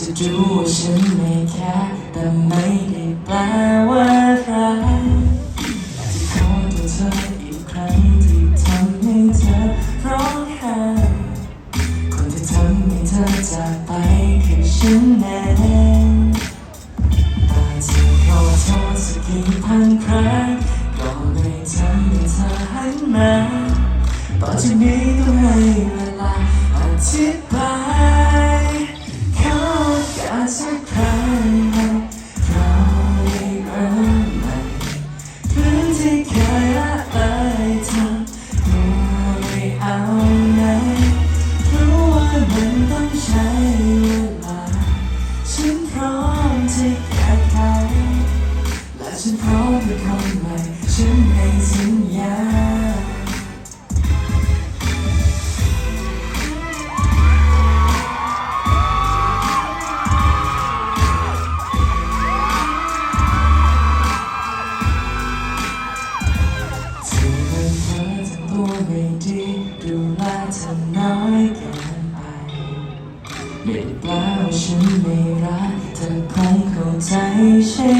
จะดูว่าฉันไม่แค่แต่ไม่ได้แปลว่ารักจะขอตัวเธออีกครั้งที่ทำให้เธอร้องไห้คนที่ทำให้เธอจากไปคือฉันเองตายจะขอโทษสักกี่พันครั้งก็ไม่ทำให้เธอหันมาต่อจากนี้ ไม่ดีดูแลเธอน้อยเกินไปไม่ได้แปลว่าฉันไม่รักเธอคงเข้าใจใช่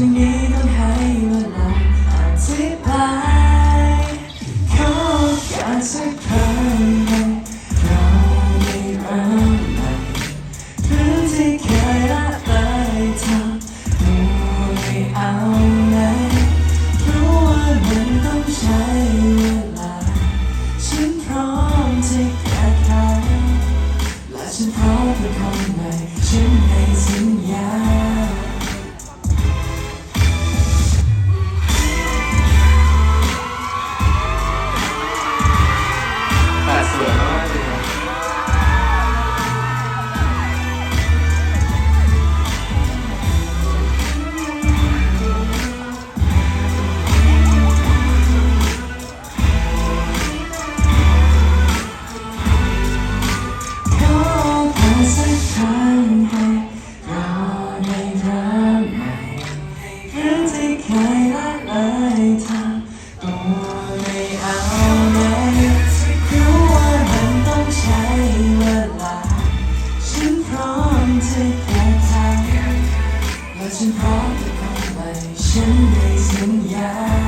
จากนี้ต้องให้เวลาอธิบายขอการสักครั้ง ฉั怎样